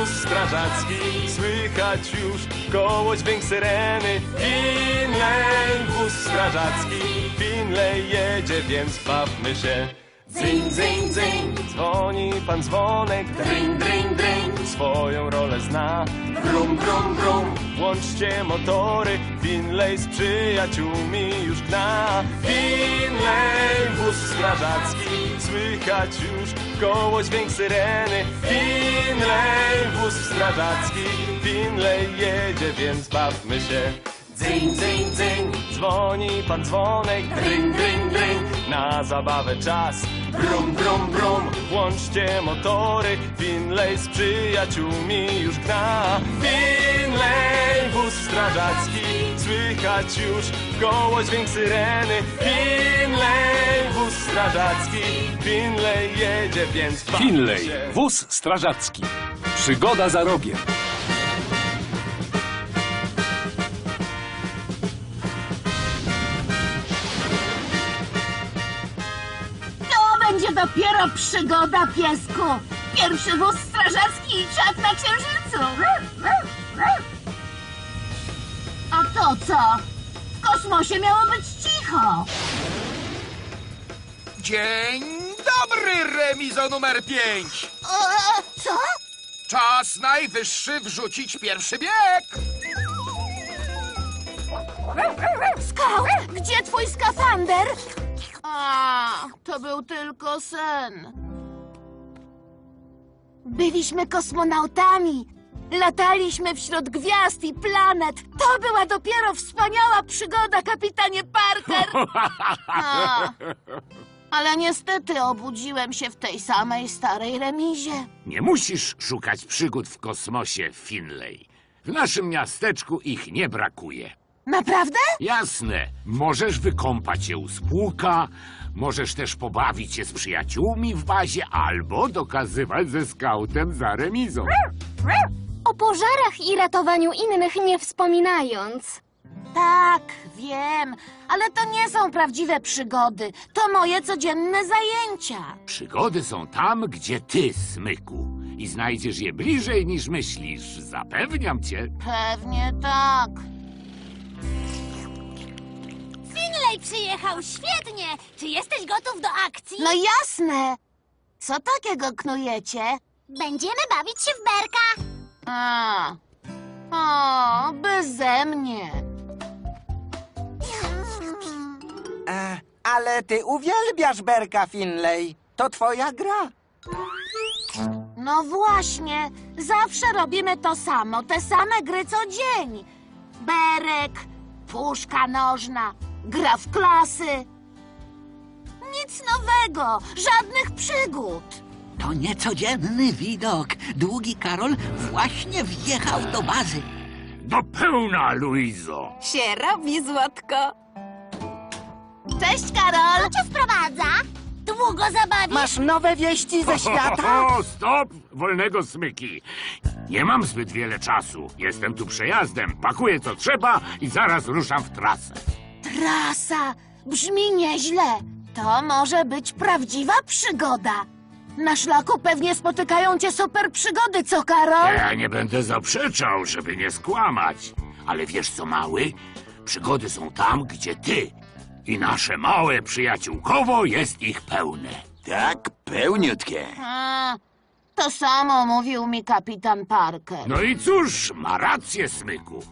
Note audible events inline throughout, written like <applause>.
wóz strażacki, słychać już koło dźwięk syreny. Finlay, wóz strażacki, Finlay jedzie, więc bawmy się. Dzyń, dzyń, dzyń, dzwoni pan dzwonek, dryń, dryń, dryń, swoją rolę zna. Brum, brum, brum, włączcie motory, Finlay z przyjaciółmi już gna. Finlay, wóz strażacki, słychać już koło dźwięk syreny. Finlay, wóz strażacki, Finlay jedzie, więc bawmy się. Dzyń, dzyń, dzyń, dzwoni pan dzwonek, dryń, dryń, dryń, na zabawę czas. Brum, brum, brum, włączcie motory, Finlay z przyjaciółmi już gna. Finlay, wóz strażacki, słychać już koło dźwięk syreny. Finlay, wóz strażacki, Finlay jedzie, więc Finlay, wóz strażacki. Przygoda za rogiem. Dopiero przygoda, piesku! Pierwszy wóz strażacki i czat na księżycu! A to co? W kosmosie miało być cicho! Dzień dobry, remizo numer 5. co? Czas najwyższy wrzucić pierwszy bieg. Scout, gdzie twój skafander? A, to był tylko sen. Byliśmy kosmonautami. Lataliśmy wśród gwiazd i planet. To była dopiero wspaniała przygoda, kapitanie Parker. <laughs> A, ale niestety obudziłem się w tej samej starej remizie. Nie musisz szukać przygód w kosmosie, Finlay. W naszym miasteczku ich nie brakuje. Naprawdę? Jasne, możesz wykąpać się u spłuka, możesz też pobawić się z przyjaciółmi w bazie albo dokazywać ze skautem za remizą. O pożarach i ratowaniu innych nie wspominając. Tak, wiem, ale to nie są prawdziwe przygody. To moje codzienne zajęcia. Przygody są tam, gdzie ty, smyku. I znajdziesz je bliżej niż myślisz, zapewniam cię. Pewnie tak. Przyjechał świetnie! Czy jesteś gotów do akcji? No jasne. Co takiego knujecie? Będziemy bawić się w berka. A. O, beze mnie. E, ale ty uwielbiasz Berka Finlay. To twoja gra. No właśnie, zawsze robimy to samo, te same gry co dzień. Berek, puszka nożna, gra w klasy. Nic nowego, żadnych przygód. To niecodzienny widok. Długi Karol właśnie wjechał do bazy. Do pełna, Luizo! Się robi, złotko. Cześć, Karol. cię wprowadza? Długo zabawisz? Masz nowe wieści ze świata? O, stop! Wolnego smyki. Nie mam zbyt wiele czasu. Jestem tu przejazdem. Pakuję co trzeba i zaraz ruszam w trasę. Trasa, brzmi nieźle. To może być prawdziwa przygoda. Na szlaku pewnie spotykają cię super przygody, co, Karol? Ja nie będę zaprzeczał, żeby nie skłamać. Ale wiesz co, mały? Przygody są tam, gdzie ty. I nasze małe przyjaciółkowo jest ich pełne. Tak, pełniutkie. A, to samo mówił mi kapitan Parker. No i cóż, ma rację, smyku.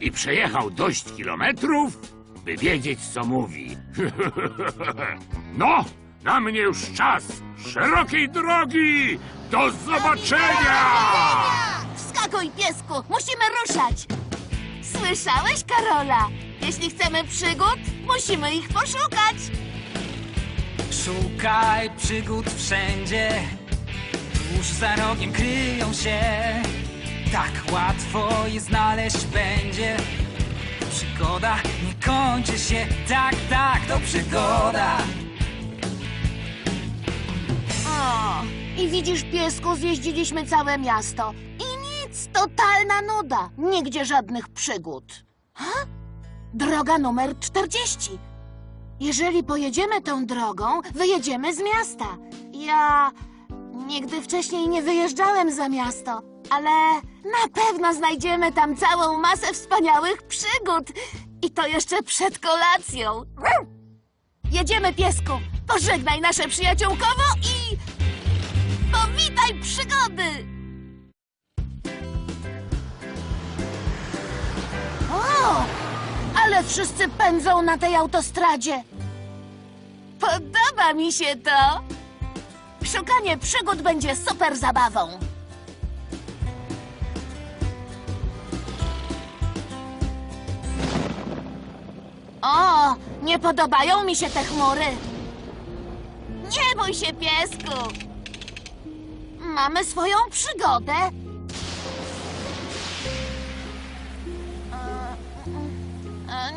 I przejechał dość kilometrów, by wiedzieć, co mówi. <laughs> no, na mnie już czas. Szerokiej drogi! Do zobaczenia! Wskakuj, piesku, musimy ruszać. Słyszałeś, Karola? Jeśli chcemy przygód, musimy ich poszukać. Szukaj przygód wszędzie, tuż za rogiem kryją się. Tak łatwo je znaleźć będzie. Przygoda nie kończy się, tak, tak, to przygoda. O, i widzisz, piesku, zjeździliśmy całe miasto. I nic, totalna nuda. Nigdzie żadnych przygód. Ha? Droga numer 40. Jeżeli pojedziemy tą drogą, wyjedziemy z miasta. Ja nigdy wcześniej nie wyjeżdżałem za miasto. Ale na pewno znajdziemy tam całą masę wspaniałych przygód. I to jeszcze przed kolacją. Jedziemy, piesku. Pożegnaj nasze przyjaciółkowo i... Powitaj przygody! O! Ale wszyscy pędzą na tej autostradzie. Podoba mi się to. Szukanie przygód będzie super zabawą. O, nie podobają mi się te chmury. Nie bój się, piesku. Mamy swoją przygodę.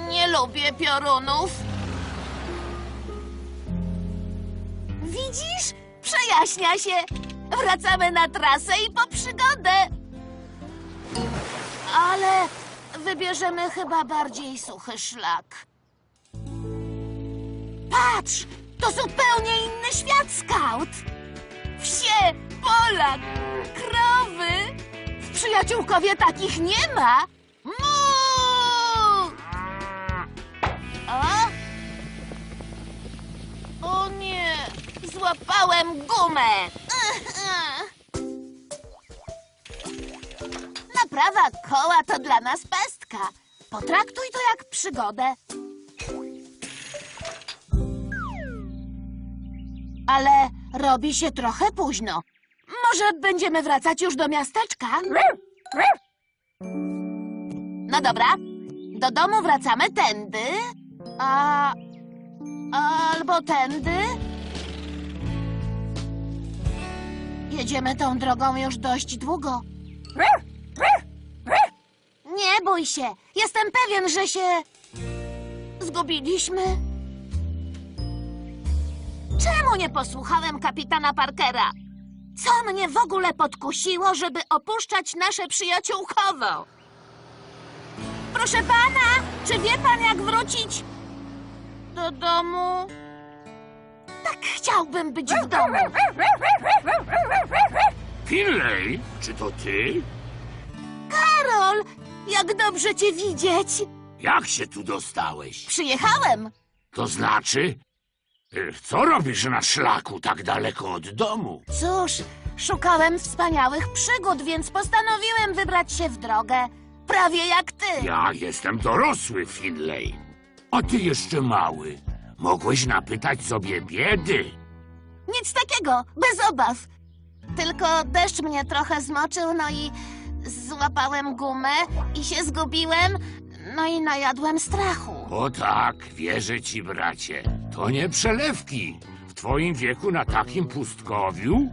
Nie lubię piorunów. Widzisz? Przejaśnia się. Wracamy na trasę i po przygodę. Ale wybierzemy chyba bardziej suchy szlak. Patrz! To zupełnie inny świat, Scout! Wsie, pola, krowy! W przyjaciółkowie takich nie ma! Mu! O? O nie! Złapałem gumę! Naprawa koła to dla nas pestka. Potraktuj to jak przygodę. Ale robi się trochę późno. Może będziemy wracać już do miasteczka? No dobra. Do domu wracamy tędy. A... Albo tędy. Jedziemy tą drogą już dość długo. Nie bój się. Jestem pewien, że się... Zgubiliśmy. Czemu nie posłuchałem kapitana Parkera? Co mnie w ogóle podkusiło, żeby opuszczać nasze przyjaciółkowo? Proszę pana, czy wie pan jak wrócić do domu? Tak chciałbym być w domu. Finley, czy to ty? Karol, jak dobrze cię widzieć. Jak się tu dostałeś? Przyjechałem. To znaczy, co robisz na szlaku tak daleko od domu? Cóż, szukałem wspaniałych przygód, więc postanowiłem wybrać się w drogę. Prawie jak ty. Ja jestem dorosły, Finley. A ty jeszcze mały. Mogłeś napytać sobie biedy. Nic takiego, bez obaw. Tylko deszcz mnie trochę zmoczył, no i złapałem gumę i się zgubiłem, no i najadłem strachu. O tak, wierzę ci, bracie. To nie przelewki. W twoim wieku na takim pustkowiu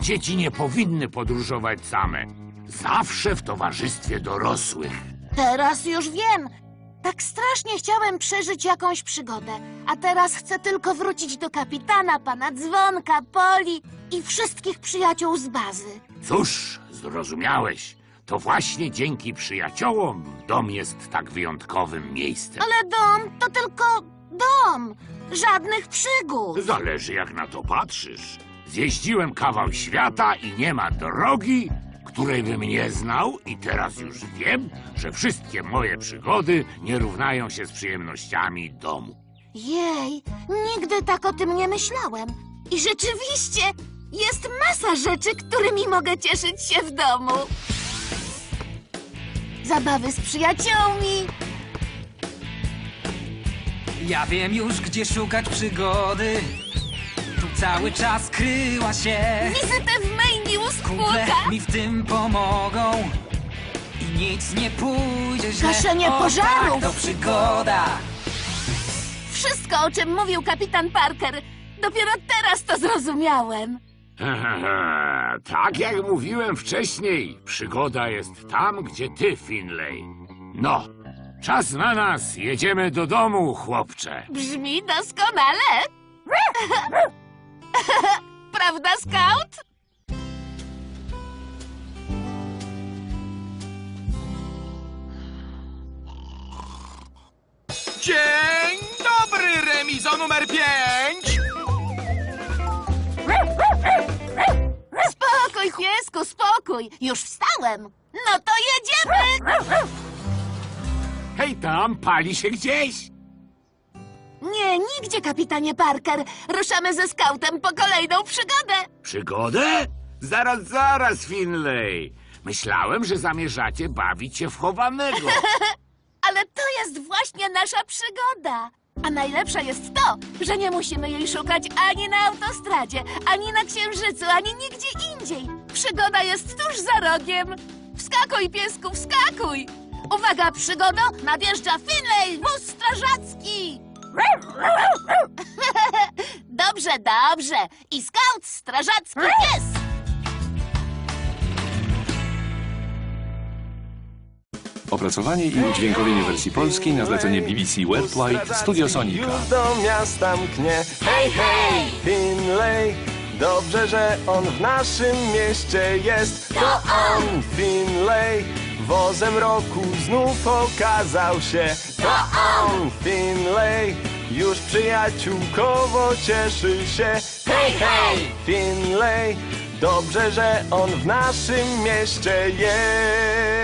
dzieci nie powinny podróżować same. Zawsze w towarzystwie dorosłych. Teraz już wiem. Tak strasznie chciałem przeżyć jakąś przygodę, a teraz chcę tylko wrócić do kapitana, pana Dzwonka, Poli i wszystkich przyjaciół z bazy. Cóż, zrozumiałeś. To właśnie dzięki przyjaciołom dom jest tak wyjątkowym miejscem. Ale dom to tylko dom, żadnych przygód. Zależy jak na to patrzysz. Zjeździłem kawał świata i nie ma drogi, której bym nie znał i teraz już wiem, że wszystkie moje przygody nie równają się z przyjemnościami domu. Jej, nigdy tak o tym nie myślałem. I rzeczywiście jest masa rzeczy, którymi mogę cieszyć się w domu. Zabawy z przyjaciółmi, Ja wiem już, gdzie szukać przygody. Tu cały czas kryła się. wizytę w Maine u Kumple mi w tym pomogą. I nic nie pójdzie źle. Gaszenie o, pożarów. Tak, to przygoda. Wszystko, o czym mówił kapitan Parker. Dopiero teraz to zrozumiałem. <laughs> tak jak mówiłem wcześniej, przygoda jest tam, gdzie ty, Finley. No, czas na nas, jedziemy do domu, chłopcze. Brzmi doskonale. <laughs> Prawda, Scout? Dzień dobry, remizo numer 5! Spokój! Już wstałem! No to jedziemy! Hej tam, pali się gdzieś! Nie, nigdzie, kapitanie Parker. Ruszamy ze skautem po kolejną przygodę. Przygodę? Zaraz, zaraz, Finlay. Myślałem, że zamierzacie bawić się w chowanego. <laughs> Ale to jest właśnie nasza przygoda. A najlepsze jest to, że nie musimy jej szukać ani na autostradzie, ani na księżycu, ani nigdzie indziej. Przygoda jest tuż za rogiem. Wskakuj, piesku, wskakuj! Uwaga, przygodo! Nadjeżdża Finlay, wóz strażacki! <laughs> dobrze, dobrze. I skaut strażacki pies! Opracowanie i udźwiękowienie wersji polskiej na zlecenie BBC Worldwide Studio Sonika. Już do miasta mknie. Hej, hej, Finlay. Dobrze, że on w naszym mieście jest. To on, Finlay. Wozem roku znów okazał się. To on, Finlay. Już przyjaciółkowo cieszy się. Hej, hej, Finlay. Dobrze, że on w naszym mieście jest.